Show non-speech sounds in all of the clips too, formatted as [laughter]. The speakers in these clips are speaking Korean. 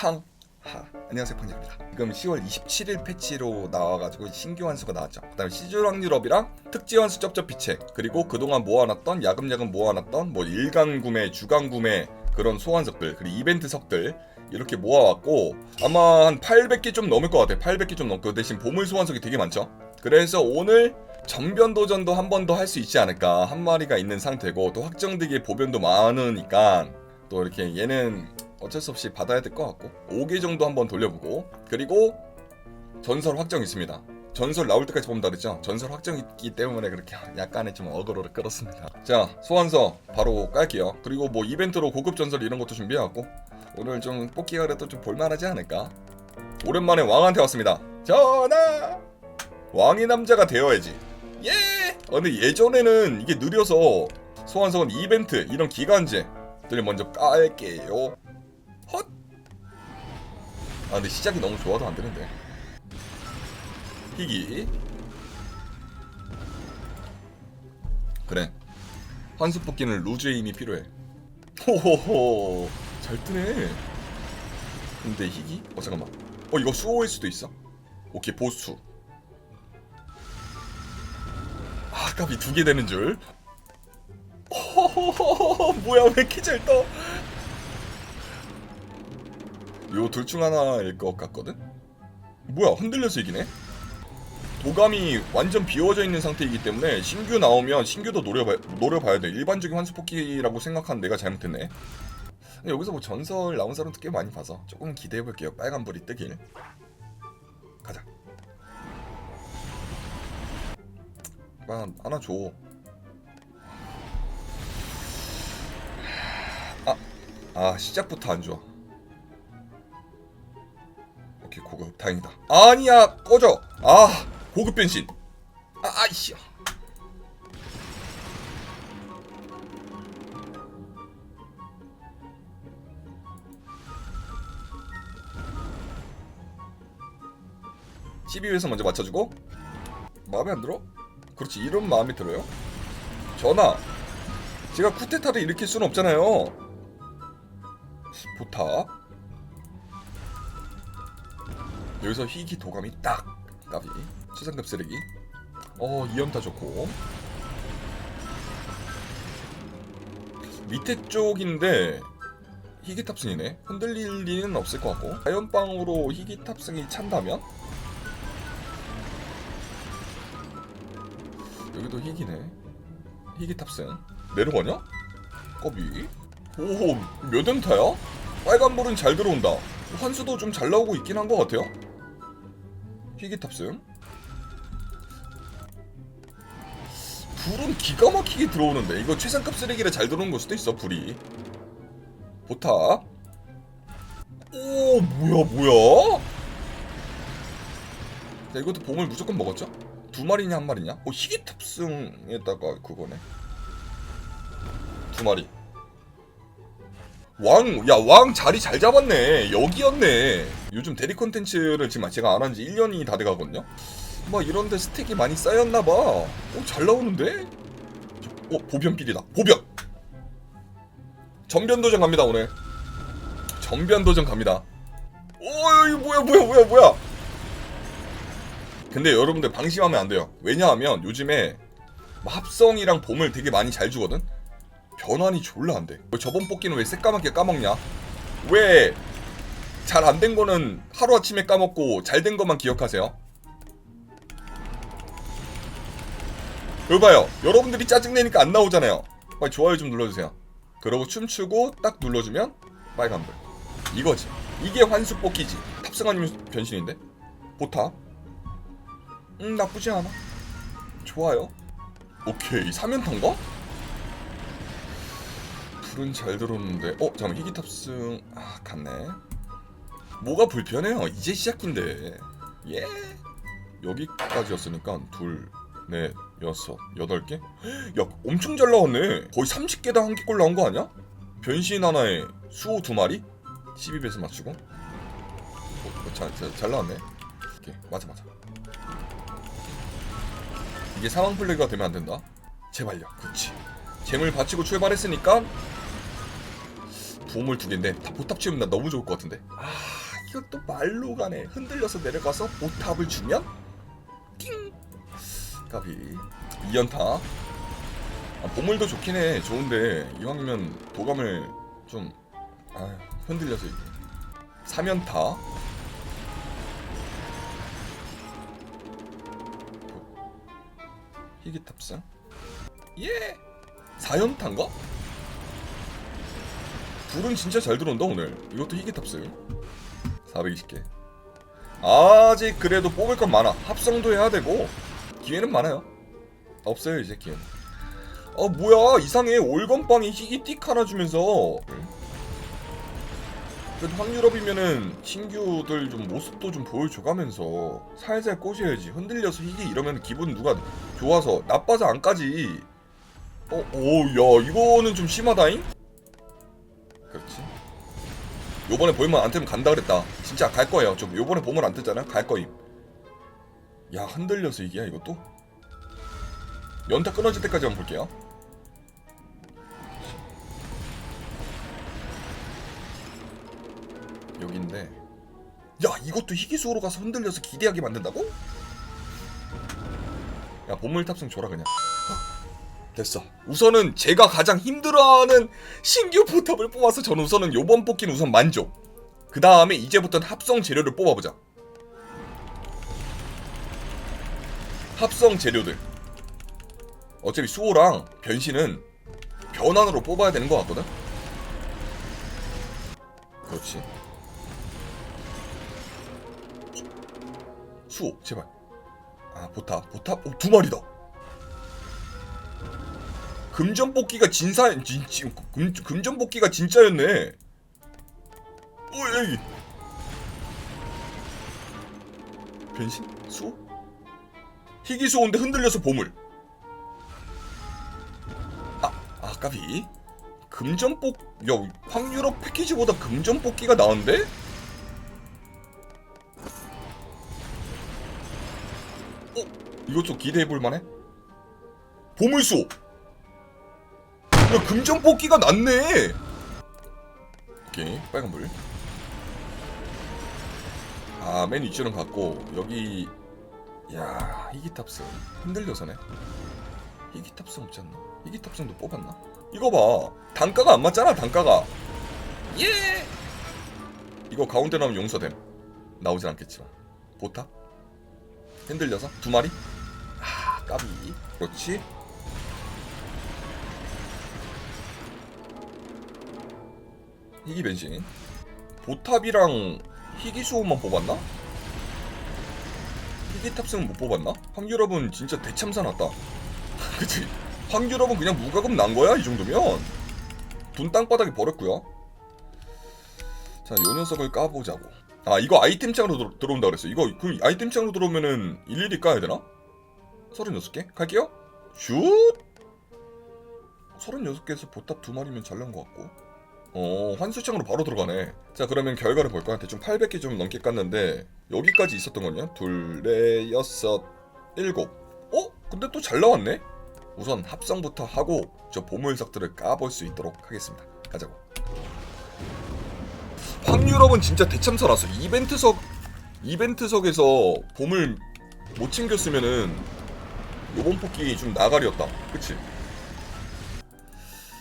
팡. 하. 안녕하세요 팡입니다. 지금 10월 27일 패치로 나와가지고 신규 환수가 나왔죠. 그 다음에 시즌 확률업이랑 특지 환수 쩝쩝 비책 그리고 그동안 모아놨던 야금야금 모아놨던 뭐 일간 구매 주간 구매 그런 소환석들 그리고 이벤트 석들 이렇게 모아왔고 아마 한 800개 좀 넘을 것 같아요. 800개 좀 넘고. 그 대신 보물 소환석이 되게 많죠. 그래서 오늘 전변 도전도 한 번 더 할 수 있지 않을까. 한 마리가 있는 상태고 또 확정되게 보변도 많으니까 또 이렇게 얘는 어쩔 수 없이 받아야 될 것 같고 5개 정도 한번 돌려보고 그리고 전설 확정 있습니다. 전설 나올 때까지 보면 다르죠? 전설 확정 있기 때문에 그렇게 약간의 좀 어그로를 끌었습니다. 자 소환서 바로 깔게요. 그리고 뭐 이벤트로 고급 전설 이런 것도 준비해왔고 오늘 좀 뽑기가 그래도 좀 볼만하지 않을까? 오랜만에 왕한테 왔습니다. 전하! 왕의 남자가 되어야지. 예! 아, 근데 예전에는 이게 느려서 소환석은 이벤트 이런 기간제들을 먼저 깔게요 헛! 아 근데 시작이 너무 좋아도 안 되는데. 희기 그래. 환수 뽑기는 루즈의 힘이 필요해. 호호호. 잘 뜨네. 근데 희기? 어 잠깐만. 어 이거 수호일 수도 있어? 오케이 보수. 아 값이 두 개 되는 줄. 호호호호 뭐야 왜잘 떠? 요 둘 중 하나일 것 같거든? 뭐야 흔들려서 이기네? 도감이 완전 비워져 있는 상태이기 때문에 신규 나오면 신규도 노려봐, 노려봐야 돼. 일반적인 환수포키라고 생각한 내가 잘못했네. 여기서 뭐 전설 나온 사람도 꽤 많이 봐서 조금 기대해볼게요. 빨간불이 뜨길. 가자. 아, 하나 줘. 아, 아 시작부터 안 좋아 오케이 고급 다행이다. 아니야 꺼져. 아 고급 변신. 아 아이씨. (12회에서) 먼저 맞춰주고. 마음에 안 들어? 그렇지 이런 마음이 들어요? 전하 제가 쿠데타를 일으킬 수는 없잖아요. 보탑 여기서 희귀 도감이 딱 까비. 최상급 쓰레기. 어 이연타 좋고. 밑에 쪽인데 희귀 탑승이네. 흔들릴 리는 없을 것 같고. 자연빵으로 희귀 탑승이 찬다면? 여기도 희귀네. 희귀 탑승. 내려가냐? 꺼비 오몇 연타야? 빨간불은 잘 들어온다. 환수도 좀 잘 나오고 있긴 한 것 같아요 희귀 탑승? 불은 기가 막히게 들어오는데 이거 최상급 쓰레기를 잘 들어오는 걸 수도 있어 불이. 보탑. 오 뭐야 뭐야? 자 이것도 보물 무조건 먹었죠? 두 마리냐 한 마리냐? 어 희귀 탑승에다가 그거네. 두 마리 왕, 야, 왕 자리 잘 잡았네. 여기였네. 요즘 대리 콘텐츠를 지금 제가 안 한 지 1년이 다 돼가거든요? 막 이런데 스택이 많이 쌓였나봐. 어, 잘 나오는데? 어, 보변 필이다. 보변! 전변 도전 갑니다, 오늘. 전변 도전 갑니다. 오, 이거 뭐야, 뭐야, 뭐야, 뭐야! 근데 여러분들 방심하면 안 돼요. 왜냐하면 요즘에 합성이랑 봄을 되게 많이 잘 주거든? 변환이 졸라 안 돼. 왜 저번 뽑기는 왜 새까맣게 까먹냐? 왜 잘 안 된 거는 하루 아침에 까먹고 잘 된 것만 기억하세요? 여기 봐요. 여러분들이 짜증내니까 안 나오잖아요. 빨리 좋아요 좀 눌러주세요. 그러고 춤추고 딱 눌러주면 빨간불. 이거지. 이게 환수 뽑기지. 탑승 아니면 변신인데? 보탑. 음 나쁘지 않아. 좋아요. 오케이 3연탄가? 불은 잘 들어오는데. 어 잠깐 희귀 탑승. 아 갔네. 뭐가 불편해요? 이제 시작인데. 예. 여기까지였으니까 둘넷 여섯 여덟 개야 [gasps] 엄청 잘 나왔네. 거의 30개당 한 개꼴 나온 거 아니야? 변신 하나에 수호 두 마리? 12배에서 맞추고? 어, 잘, 잘, 잘 나왔네. 오케이 맞아 맞아. 이게 상황 플래그가 되면 안 된다? 제발요. 그렇지 재물 바치고 출발했으니까 보물 두 개인데 다 보탑 치우면 나 너무 좋을 것 같은데. 아 이거 또 말로 가네. 흔들려서 내려가서 보탑을 주면? 띵 까비. 2연타. 아, 보물도 좋긴 해. 좋은데 이왕이면 도감을 좀 아, 흔들려서 이게. 3연타. 희귀 탑승? 예! 4연타인가? 불은 진짜 잘 들어온다 오늘. 이것도 희귀 탑승. 420개. 아직 그래도 뽑을 건 많아. 합성도 해야 되고. 기회는 많아요. 없어요 이제 기회는. 아 뭐야. 이상해. 올건빵이 희귀 띡 하나 주면서. 그래도 확률업이면은 신규들 좀 모습도 좀 보여줘가면서 살살 꼬셔야지. 흔들려서 희귀 이러면 기분 누가 좋아서 나빠서 안 까지. 어, 오, 야, 이거는 좀 심하다잉? 요번에 보이면 안 뜨면 간다 그랬다. 진짜 갈 거예요. 좀 요번에 보면 안 뜨잖아. 갈 거임. 야, 흔들려서 이기야, 이것도? 연타 끊어질 때까지 한번 볼게요. 여기인데. 야, 이것도 희귀수호로 가서 흔들려서 기대하게 만든다고? 야, 보물 탑승 줘라, 그냥. 됐어. 우선은 제가 가장 힘들어하는 신규 포탑을 뽑아서 저는 우선은 요번 뽑기는 우선 만족. 그 다음에 이제부터는 합성 재료를 뽑아보자. 합성 재료들. 어차피 수호랑 변신은 변환으로 뽑아야 되는 것 같거든? 그렇지. 수호, 제발. 아, 보탑, 보탑. 오, 두 마리다. 금전 뽑기가 진사 진, 진, 금, 금전 뽑기가 진짜였네. 오 여기 변신 수호 희귀 수호인데 흔들려서 보물. 아 아까비 금전 뽑. 야 확률업 패키지보다 금전 뽑기가 나은데? 어 이것 좀 기대해 볼 만해? 보물 수호. 야, 금전 뽑기가 낫네. 오케이, 빨간불. 아, 맨 위쪽은 갔고 여기 야, 희귀 탑승 흔들려서네. 희귀 탑승 없지 않나? 희귀 탑승도 뽑았나? 이거 봐, 단가가 안 맞잖아, 단가가. 예. 이거 가운데 나오면 용서됨. 나오진 않겠지만. 보탑? 흔들려서 두 마리? 아, 까비. 그렇지. 희귀 변신 보탑이랑 희귀 수호만 뽑았나? 희귀 탑승은 못 뽑았나? 황유럽은 진짜 대참사 났다 [laughs] 그치? 황유럽은 그냥 무과금 난 거야 이 정도면 돈 땅바닥에 버렸고요 자 요 녀석을 까보자고 아 이거 아이템창으로 들, 들어온다 그랬어 이거 그 아이템창으로 들어오면은 일일이 까야 되나? 36개? 갈게요 슛 36개에서 보탑 두 마리면 잘 나온 것 같고 어 환수창으로 바로 들어가네. 자 그러면 결과를 볼까? 대충 800개 좀 넘게 깠는데 여기까지 있었던 거냐? 둘 넷 여섯 일곱. 어? 근데 또 잘 나왔네? 우선 합성부터 하고 저 보물석들을 까볼 수 있도록 하겠습니다. 가자고. 확률업은 진짜 대참사라서 이벤트석 이벤트석에서 보물 못 챙겼으면은 요번 뽑기 좀 나가리였다. 그치?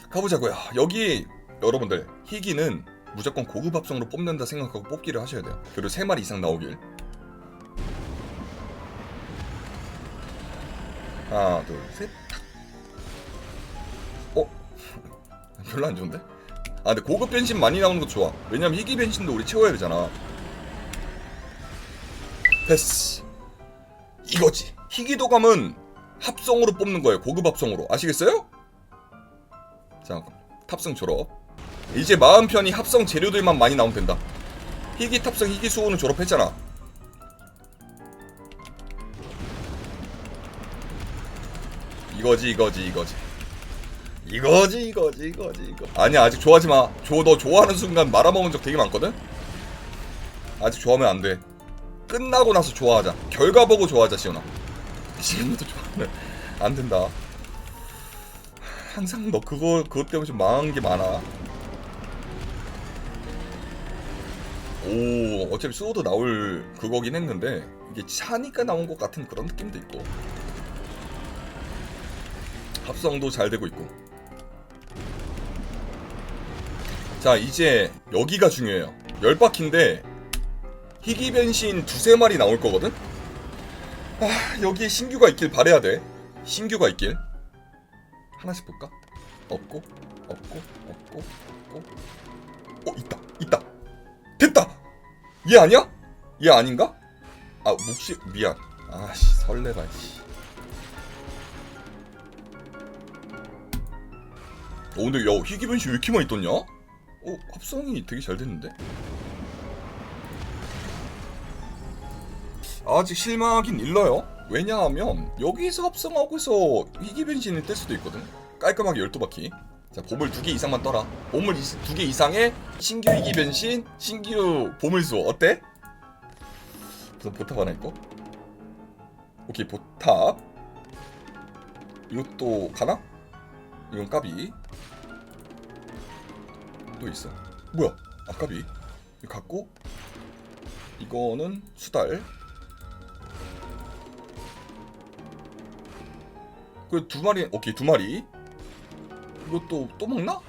가보자고요. 여기 여러분들 희귀는 무조건 고급 합성으로 뽑는다 생각하고 뽑기를 하셔야 돼요. 그리고 세 마리 이상 나오길. 하나, 둘, 셋. 어? [laughs] 별로 안 좋은데? 아 근데 고급 변신 많이 나오는 거 좋아. 왜냐면 희귀 변신도 우리 채워야 되잖아. 됐어. 이거지. 희귀 도감은 합성으로 뽑는 거예요. 고급 합성으로. 아시겠어요? 자, 탑승 졸업. 이제 마음 편히 합성 재료들만 많이 나오면 된다. 희귀 탑승 희귀 수호는 졸업했잖아. 이거지 이거지 이거지. 이거지 이거지 이거지 이거. 아니야 아직 좋아하지 마. 조, 너 좋아하는 순간 말아먹은 적 되게 많거든. 아직 좋아하면 안 돼. 끝나고 나서 좋아하자. 결과 보고 좋아하자 시연아. 지금부터 좋아하면 안 된다. 항상 너 그거 그것 때문에 좀 망한 게 많아. 오 어차피 수호도 나올 그거긴 했는데 이게 차니까 나온 것 같은 그런 느낌도 있고. 합성도 잘 되고 있고. 자 이제 여기가 중요해요. 열 바퀴인데 희귀 변신 두세 마리 나올 거거든? 아 여기에 신규가 있길 바래야 돼. 신규가 있길. 하나씩 볼까? 없고 없고 없고 없고. 어 있다 있다. 됐다 얘 아니야 얘 아닌가 아 묵시 미안 아씨 설레라 씨 어, 근데 야 희귀 변신 왜 이렇게 많이 떴냐? 어 합성이 되게 잘 됐는데? 아직 실망하긴 일러요. 왜냐하면 여기서 합성하고서 희귀 변신을 뗄 수도 있거든. 깔끔하게 12바퀴. 자 보물 2개 이상만 떠라. 보물 2개 이상의 신규 희귀 변신, 신규 보물수 어때? 그래서 보탑 하나 있고. 오케이 보탑. 이것도 가나? 이건 까비. 또 있어. 뭐야? 아 까비. 이거 갖고 이거는 수달. 그 두 마리 오케이 두 마리. 이것도 또 먹나?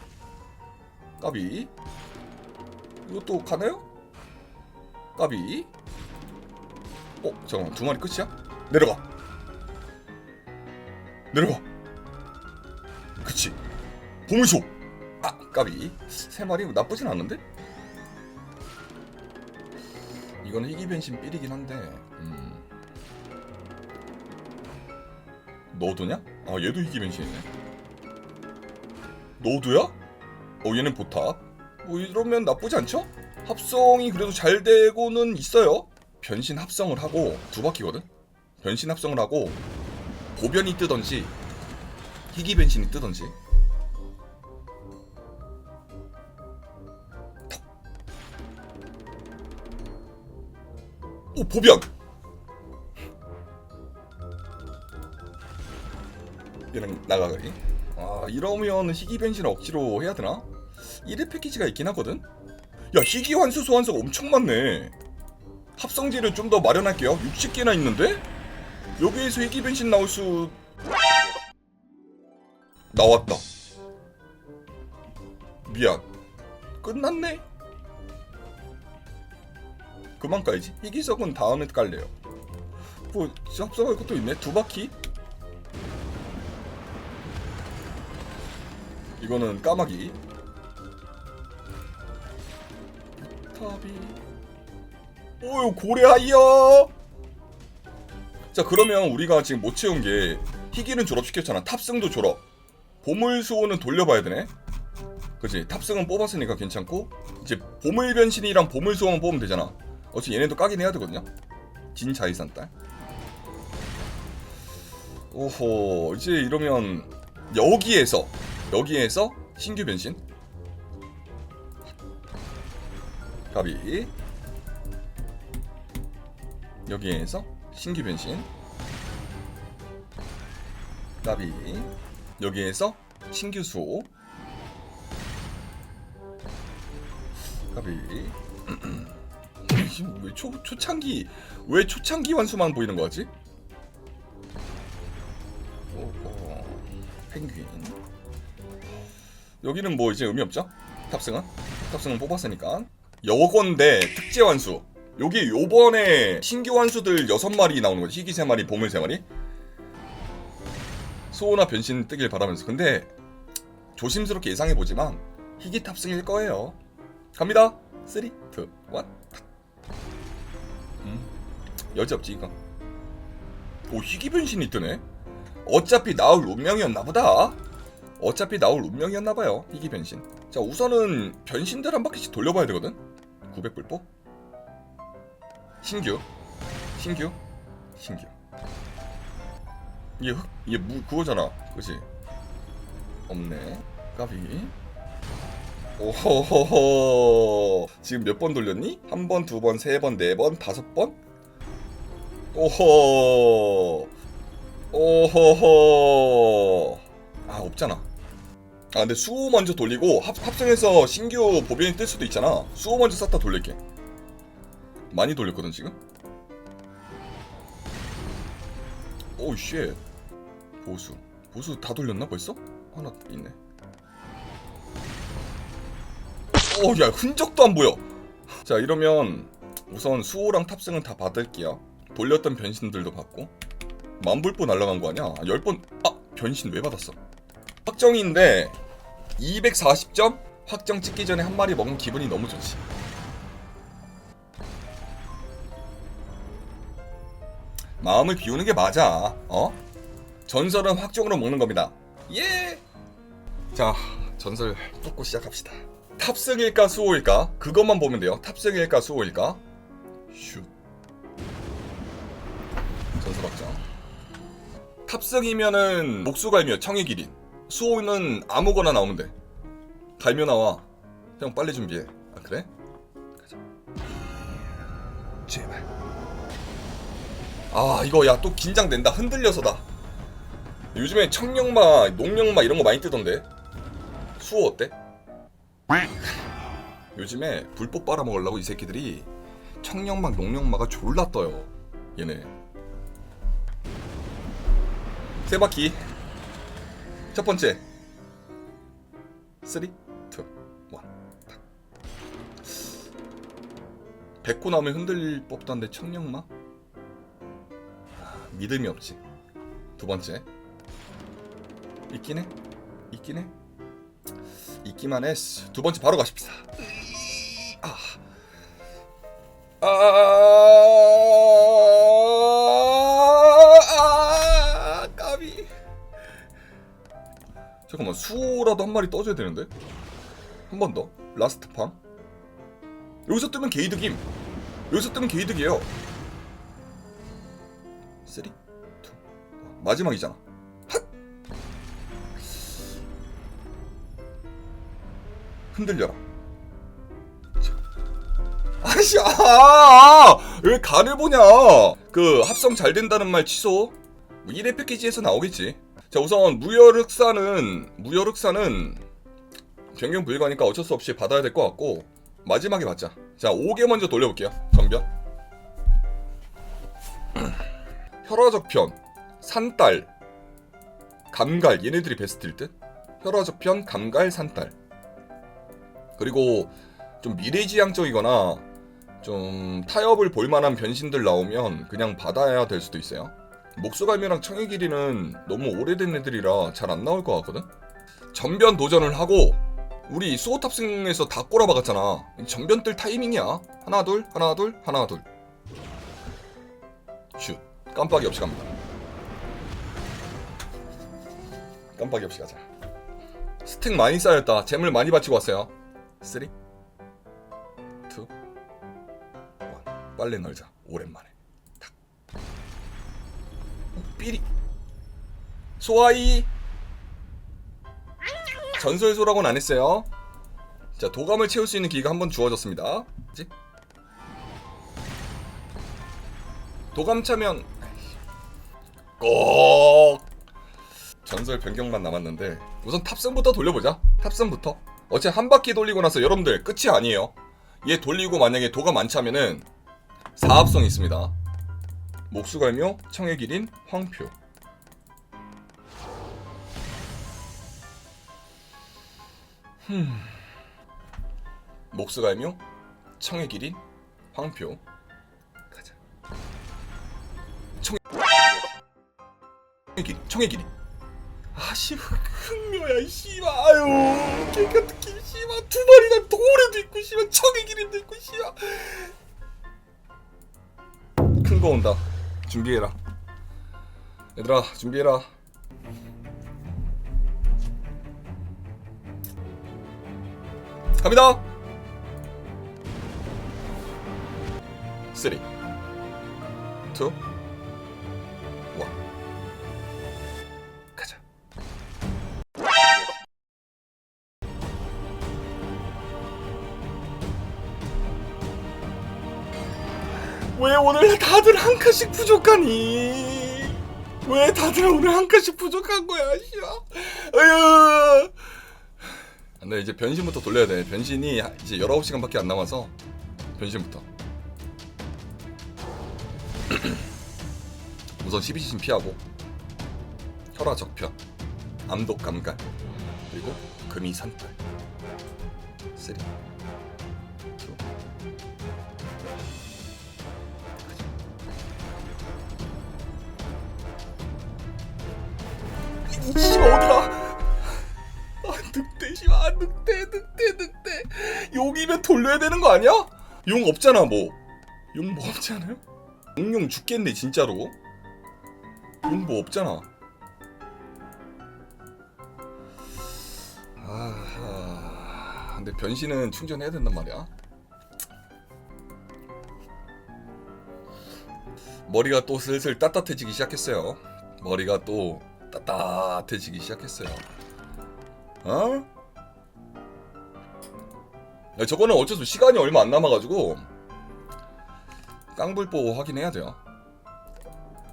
까비. 이것도 가나요? 까비. 어 잠깐만 두 마리 끝이야? 내려가. 내려가. 그치. 보물소. 아 까비 세 마리 나쁘진 않은데? 이거는 희귀 변신 삘이긴 한데 음. 너도냐? 아 얘도 희귀 변신이네 너도야? 어 얘는 보탑 뭐 이러면 나쁘지 않죠? 합성이 그래도 잘 되고는 있어요 변신 합성을 하고 두 바퀴거든? 변신 합성을 하고 보변이 뜨던지 희귀 변신이 뜨던지 오 보변 얘는 나가기 아 이러면 희귀 변신 억지로 해야 되나? 1회 패키지가 있긴 하거든? 야 희귀 환수 소환수가 엄청 많네. 합성지를 좀 더 마련할게요. 60개나 있는데? 여기에서 희귀 변신 나올 수 나왔다. 미안. 끝났네? 그만 까야지. 희귀석은 다음에 깔래요. 뭐 합성할 것도 있네. 두 바퀴 이거는 까마귀. 탑이. 오유 고래 하이어 자 그러면 우리가 지금 못 채운 게 희귀는 졸업시켰잖아. 탑승도 졸업. 보물 수호는 돌려봐야 되네. 그치 탑승은 뽑았으니까 괜찮고 이제 보물 변신이랑 보물 수호만 뽑으면 되잖아. 어차피 얘네도 까긴 해야 되거든요. 진 자이산 딸. 오호 이제 이러면 여기에서 여기에서 신규 변신. 가비. 여기에서 신규 변신. 가비. 여기에서 신규 수호 가비. [clears throat] 왜 초, 초창기 왜 초창기 완수만 보이는 거지? 오호 펭귄 여기는 뭐 이제 의미 없죠? 탑승은? 탑승은 뽑았으니까. 여건데 특제 완수. 여기 요번에 신규 완수들 6마리 나오는 거지. 희귀 3마리 보물 3마리. 소호나 변신 뜨길 바라면서. 근데 조심스럽게 예상해보지만 희귀 탑승일 거예요. 갑니다. 3, 2, 1 음, 여지없지 이거. 오 희귀 변신이 뜨네. 어차피 나올 운명이었나 보다 어차피 나올 운명이었나봐요 희귀 변신. 자 우선은 변신들 한 바퀴씩 돌려봐야 되거든? 900불뽀 신규? 신규? 신규. 이게 흑 이게 무 그거잖아. 그지 없네. 까비. 오호호호. 지금 몇 번 돌렸니? 한 번, 두 번, 세 번, 네 번, 다섯 번? 오호. 오호호. 아 없잖아 아 근데 수호 먼저 돌리고 합, 합성해서 신규 보변이 뜰 수도 있잖아. 수호 먼저 쌌다 돌릴게. 많이 돌렸거든 지금? 오우 쉣. 보수. 보수 다 돌렸나 벌써? 하나 있네. 오야 흔적도 안 보여. 자 이러면 우선 수호랑 탑승은 다 받을게요. 돌렸던 변신들도 받고. 만불보 날라간 거 아니야? 10번 아 변신 왜 받았어? 확정인데 240점? 확정 찍기 전에 한 마리 먹으면 기분이 너무 좋지 마음을 비우는 게 맞아 어? 전설은 확정으로 먹는 겁니다 예! 자 전설 뽑고 시작합시다 탑승일까 수호일까? 그것만 보면 돼요 탑승일까 수호일까? 슛 전설 확정 탑승이면은 목수갈며 청의 기린 수호는 아무거나 나오면 돼. 갈며 나와. 형 빨리 준비해. 아 그래? 가자. 제발. 아 이거 야 또 긴장된다. 흔들려서다. 요즘에 청룡마 농룡마 이런 거 많이 뜨던데. 수호 어때? 요즘에 불법 빨아먹으려고 이 새끼들이 청룡막 농룡마가 졸라 떠요. 얘네. 세 바퀴 첫 번째. 3 2 1 백호 나오면 흔들릴 법한데 청룡마? 아, 믿음이 없지. 두 번째. 있긴 해. 있긴 해. 있기만 했어. 두 번째 바로 가십시다. 아. 아, 아, 잠깐만 수호라도 한 마리 떠줘야 되는데? 한 번 더? 라스트 팜 여기서 뜨면 게이득임. 여기서 뜨면 게이득이에요. 3 2 1 마지막이잖아. 핫! 흔들려라. 아씨 아, 아, 왜 간을 보냐? 그 합성 잘 된다는 말 취소? 뭐 1회 패키지에서 나오겠지 자 우선 무혈 흑사는 무혈 흑사는 변경 불가니까 어쩔 수 없이 받아야 될 것 같고 마지막에 받자. 자 5개 먼저 돌려볼게요. 전변. [clears throat] 혈화적편 산딸 감갈. 얘네들이 베스트일 듯? 혈화적편 감갈 산딸. 그리고 좀 미래지향적이거나 좀 타협을 볼만한 변신들 나오면 그냥 받아야 될 수도 있어요 목수갈매랑 청의길이는 너무 오래된 애들이라 잘 안 나올 것 같거든? 전변 도전을 하고 우리 수호 탑승에서 다 꼬라박았잖아. 전변 뜰 타이밍이야. 하나 둘 하나 둘 하나 둘 슛. 깜빡이 없이 갑니다. 깜빡이 없이 가자. 스택 많이 쌓였다. 재물 많이 바치고 왔어요. 3 2 1 빨래 널자. 오랜만에 삐리. 소아이. 전설 소라고는 안 했어요. 자 도감을 채울 수 있는 기회가 한 번 주어졌습니다. 그치? 도감 차면 꼭 전설 변경만 남았는데 우선 탑승부터 돌려보자. 탑승부터. 어차피 한 바퀴 돌리고 나서 여러분들 끝이 아니에요. 얘 돌리고 만약에 도감 안 차면은 사합성이 있습니다 목수갈묘 청해기린 황표. 흠. 목수갈묘 청해기린 황표. 가자. 청해기린 청해기린 아씨 흑묘야 씨발. 아유 개같은 기 씨발. 두 마리나 돌에도 있고 씨발. 청해기린도 있고 씨발. 큰 거 온다 준비해라. 얘들아 준비해라. 갑니다. 3 2 왜 오늘 다들 한 칸씩 부족하니? 왜 다들 오늘 한 칸씩 부족한 거야, 씨야? 아유. 근데 이제 변신부터 돌려야 돼. 변신이 이제 19시간밖에 안 남아서 변신부터. [clears throat] 우선 12신 피하고 혈화 적편 암독 감갈 그리고 금이 3 2 씨발 어디가 아 늑대 씨발 늑대 늑대 늑대. 용이면 돌려야 되는 거 아니야? 용 없잖아 뭐용 뭐 없지 않아요? 용용 죽겠네 진짜로. 용 뭐 없잖아. 아 근데 변신은 충전해야 된단 말이야. 머리가 또 슬슬 따뜻해지기 시작했어요. 머리가 또 따뜻해지기 시작했어요 어? 야, 저거는 어쩔 수 시간이 얼마 안 남아가지고 깡불보 확인해야 돼요.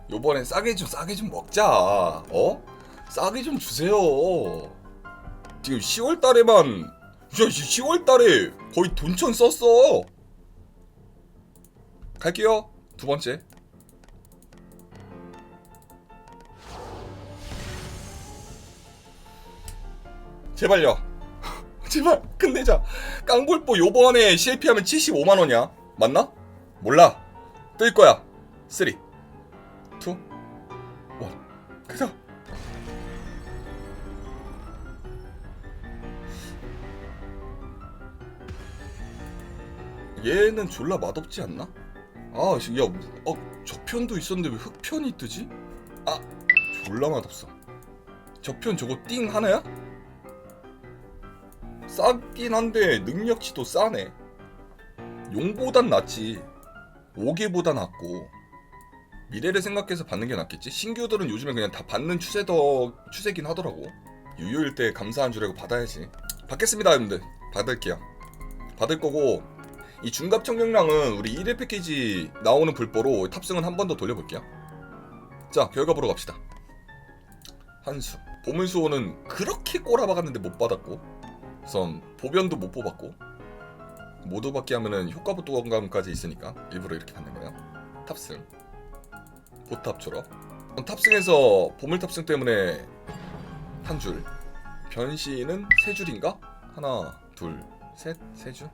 요번엔 싸게 좀 싸게 좀 먹자. 어? 싸게 좀 주세요. 지금 10월 달에만 야, 10월 달에 거의 돈천 썼어. 갈게요. 두 번째. 제발요. [laughs] 제발 끝내자. 깡불보 요번에 CLP 하면 75만 원이야. 맞나? 몰라. 뜰 거야. 3 2 1 가자. 얘는 졸라 맛없지 않나? 아, 씨, 야, 어, 저편도 있었는데 왜 흑편이 뜨지? 아, 졸라 맛없어. 저편 저거 띵 하나야? 싸긴 한데 능력치도 싸네. 용보단 낫지. 5개보다 낫고. 미래를 생각해서 받는 게 낫겠지. 신규들은 요즘에 그냥 다 받는 추세 더 추세긴 하더라고. 유효일 때 감사한 줄 알고 받아야지. 받겠습니다, 여러분들. 받을게요. 받을 거고 이 중갑 청력량은 우리 1회 패키지 나오는 불보로 탑승은 한 번 더 돌려볼게요. 자, 결과 보러 갑시다. 한수. 보물수호는 그렇게 꼬라박았는데 못 받았고 우선 보변도 못 뽑았고 모두 받기 하면은 효과부 도감까지 있으니까 일부러 이렇게 받는 거예요. 탑승. 보탑 졸업. 탑승에서 보물 탑승 때문에 한 줄. 변신은 세 줄인가? 하나, 둘, 셋, 세 줄.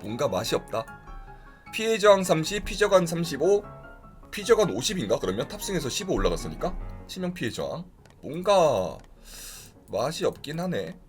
뭔가 맛이 없다. 피해 저항 30, 피저간 35, 피저간 50인가? 그러면 탑승에서 15 올라갔으니까 치명 피해 저항. 뭔가 맛이 없긴 하네.